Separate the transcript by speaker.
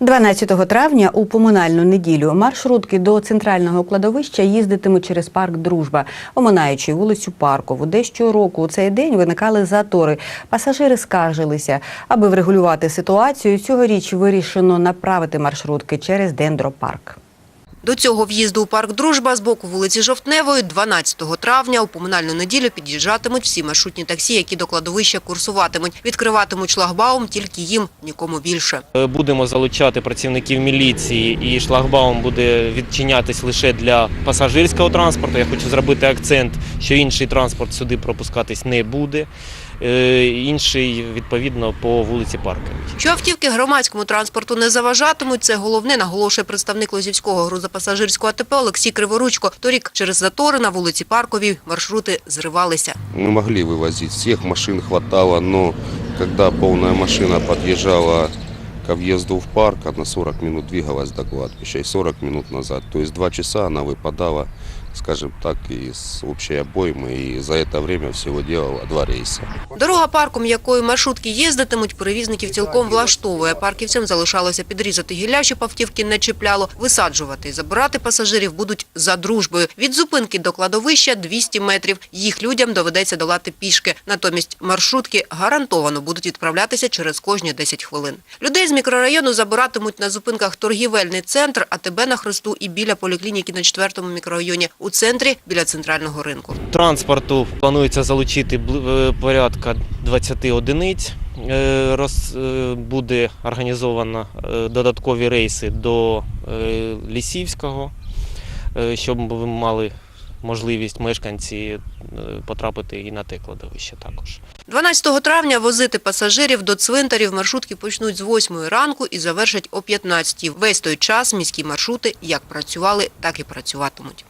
Speaker 1: 12 травня у поминальну неділю маршрутки до центрального кладовища їздитимуть через парк Дружба, оминаючи вулицю Паркову, де щороку у цей день виникали затори. Пасажири скаржилися. Аби врегулювати ситуацію, цьогоріч вирішено направити маршрутки через дендропарк.
Speaker 2: До цього в'їзду у парк «Дружба» з боку вулиці Жовтневої 12 травня у поминальну неділю під'їжджатимуть всі маршрутні таксі, які до кладовища курсуватимуть. Відкриватимуть шлагбаум тільки їм, нікому більше.
Speaker 3: Е, Будемо залучати працівників міліції і шлагбаум буде відчинятись лише для пасажирського транспорту. Я хочу зробити акцент, що інший транспорт сюди пропускатись не буде. Е, Інший відповідно по вулиці Парковій.
Speaker 2: Що автівки громадському транспорту не заважатимуть, це головне, наголошує представник Лозівського грузопасажирського АТП Олексій Криворучко. Торік через затори на вулиці Парковій маршрути зривалися.
Speaker 4: Мы могли вывозить всех, машин хватало, но когда полная машина подъезжала ко въезду в парк, она 40 минут двигалась до кладбища и 40 минут назад. То есть два часа она выпадала, скажем так, из общей обоймы и за это время всего делала два рейса.
Speaker 2: Дорога парком, якою маршрутки їздитимуть, перевізників цілком влаштовує. Парківцям залишалося підрізати гілля, щоб автівки не чіпляло, висаджувати і забирати пасажирів будуть за дружбою. Від зупинки до кладовища 200 метрів. Їх людям доведеться долати пішки. Натомість маршрутки гарантовано будуть відправлятися через кожні 10 хвилин. Людей з мікрорайону забиратимуть на зупинках торгівельний центр, АТБ на Хресту і біля поліклініки на 4-му мікрорайоні. У центрі біля центрального ринку.
Speaker 3: Транспорту планується залучити е, порядка 20 одиниць. Е, Роз, е, буде організовано додаткові рейси до Лісівського, щоб ми мали можливість мешканці потрапити і на те кладовище також.
Speaker 2: 12 травня возити пасажирів до цвинтарів маршрутки почнуть з 8 ранку і завершать о 15. Весь той час міські маршрути як працювали, так і працюватимуть.